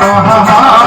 啊哈好好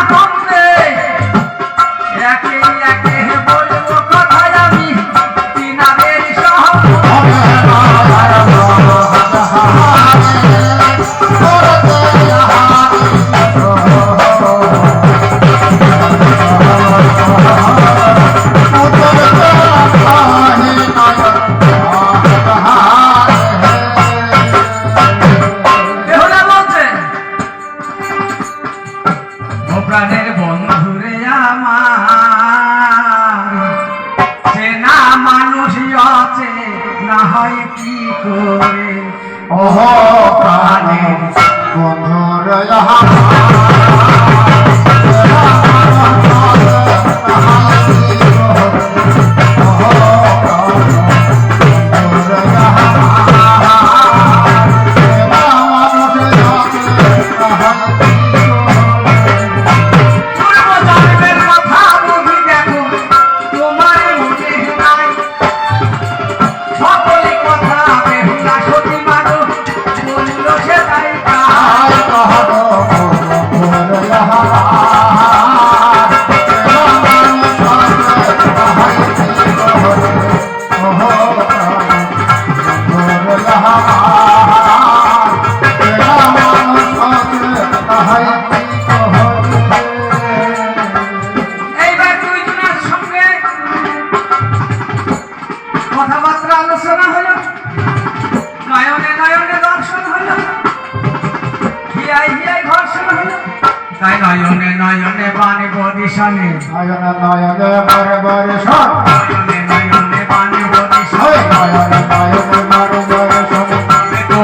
Stop! আছে না মানুষ আছে না হয় কি করে? ওহ প্রাণে বন্ধুর কথাবার্তা আলোচনা হলো নয়নে নয়নে দর্শন হলো হিয়াই হিয়াই ঘর্ষণ নয়নে নয়নে বানে বদিশনে সব নয়নে নয়নে বানে বদিশনে নয়নে নয়নে